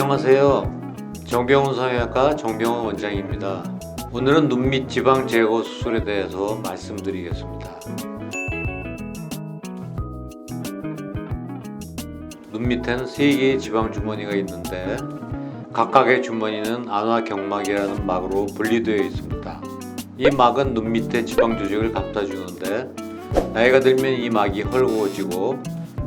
안녕하세요. 정병훈 성형외과 정병훈 원장입니다. 오늘은 눈 밑 지방 제거 수술에 대해서 말씀드리겠습니다. 눈 밑엔 세 개의 지방 주머니가 있는데 각각의 주머니는 안화 경막이라는 막으로 분리되어 있습니다. 이 막은 눈 밑에 지방 조직을 감싸주는데 나이가 들면 이 막이 헐거워지고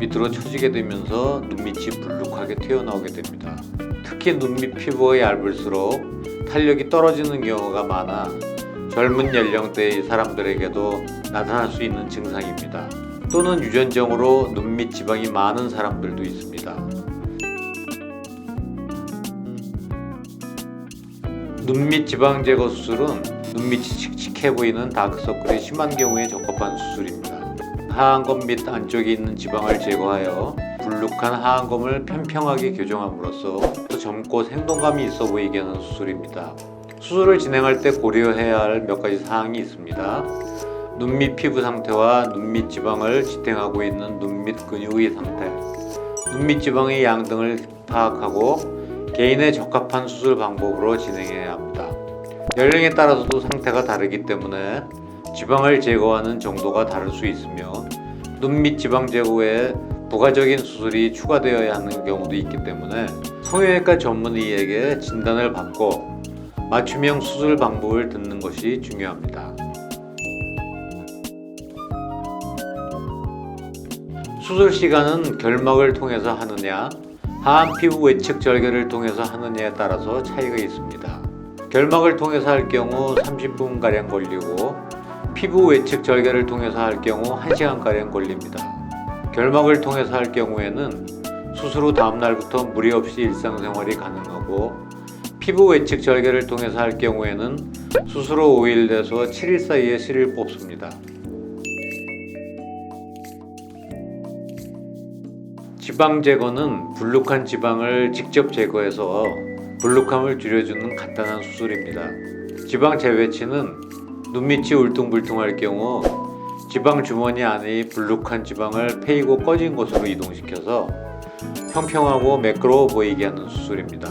밑으로 처지게 되면서 눈밑이 불룩하게 튀어나오게 됩니다. 특히 눈밑 피부가 얇을수록 탄력이 떨어지는 경우가 많아 젊은 연령대의 사람들에게도 나타날 수 있는 증상입니다. 또는 유전적으로 눈밑 지방이 많은 사람들도 있습니다. 눈밑 지방 제거 수술은 눈밑이 칙칙해 보이는 다크서클이 심한 경우에 적합한 수술입니다. 하안검 및 안쪽에 있는 지방을 제거하여 불룩한 하안검을 평평하게 교정함으로써 또 젊고 생동감이 있어 보이게 하는 수술입니다. 수술을 진행할 때 고려해야 할 몇 가지 사항이 있습니다. 눈 밑 피부 상태와 눈 밑 지방을 지탱하고 있는 눈 밑 근육의 상태, 눈 밑 지방의 양 등을 파악하고 개인의 적합한 수술 방법으로 진행해야 합니다. 연령에 따라서도 상태가 다르기 때문에 지방을 제거하는 정도가 다를 수 있으며 눈 밑 지방 제거 외에 부가적인 수술이 추가되어야 하는 경우도 있기 때문에 성형외과 전문의에게 진단을 받고 맞춤형 수술 방법을 듣는 것이 중요합니다. 수술 시간은 결막을 통해서 하느냐, 하안 피부 외측 절개를 통해서 하느냐에 따라서 차이가 있습니다. 결막을 통해서 할 경우 30분 가량 걸리고 피부 외측 절개를 통해서 할 경우 1시간 가량 걸립니다. 결막을 통해서 할 경우에는 수술 후 다음 날부터 무리 없이 일상생활이 가능하고 피부 외측 절개를 통해서 할 경우에는 수술 후 5일에서 7일 사이에 실을 뽑습니다. 지방 제거는 불룩한 지방을 직접 제거해서 불룩함을 줄여주는 간단한 수술입니다. 지방 재배치는 눈밑이 울퉁불퉁할 경우 지방 주머니 안의 불룩한 지방을 패이고 꺼진 곳으로 이동시켜서 평평하고 매끄러워 보이게 하는 수술입니다.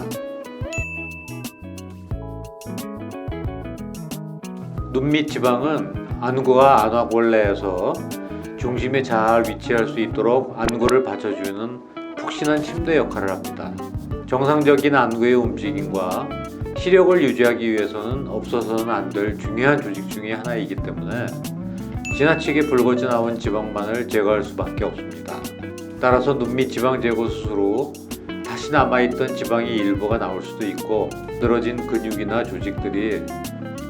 눈밑 지방은 안구가 안화골내에서 중심에 잘 위치할 수 있도록 안구를 받쳐주는 푹신한 침대 역할을 합니다. 정상적인 안구의 움직임과 시력을 유지하기 위해서는 없어서는 안 될 중요한 조직 중의 하나이기 때문에 지나치게 붉어져 나온 지방만을 제거할 수밖에 없습니다. 따라서 눈 밑 지방 제거 수술 후 다시 남아있던 지방의 일부가 나올 수도 있고 늘어진 근육이나 조직들이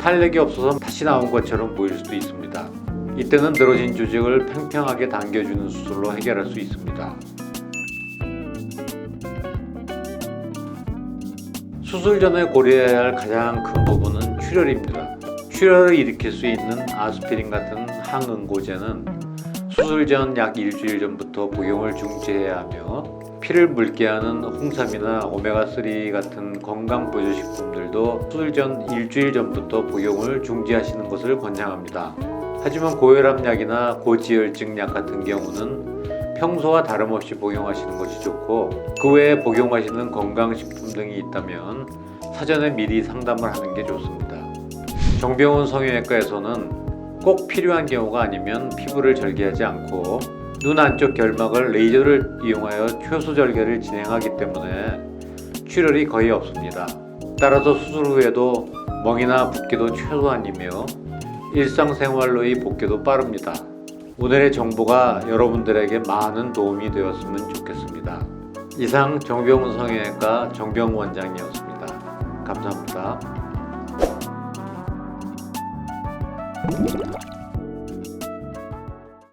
탄력이 없어서 다시 나온 것처럼 보일 수도 있습니다. 이때는 늘어진 조직을 팽팽하게 당겨주는 수술로 해결할 수 있습니다. 수술 전에 고려해야 할 가장 큰 부분은 출혈입니다. 출혈을 일으킬 수 있는 아스피린 같은 항응고제는 수술 전 약 일주일 전부터 복용을 중지해야 하며 피를 묽게 하는 홍삼이나 오메가3 같은 건강 보조식품들도 수술 전 일주일 전부터 복용을 중지하시는 것을 권장합니다. 하지만 고혈압 약이나 고지혈증 약 같은 경우는 평소와 다름없이 복용하시는 것이 좋고 그 외에 복용하시는 건강식품 등이 있다면 사전에 미리 상담을 하는 게 좋습니다. 정병원 성형외과에서는 꼭 필요한 경우가 아니면 피부를 절개하지 않고 눈 안쪽 결막을 레이저를 이용하여 효소 절개를 진행하기 때문에 출혈이 거의 없습니다. 따라서 수술 후에도 멍이나 붓기도 최소한이며 일상생활로의 복귀도 빠릅니다. 오늘의 정보가 여러분들에게 많은 도움이 되었으면 좋겠습니다. 이상 정병훈 성형외과 정병훈 원장이었습니다. 감사합니다.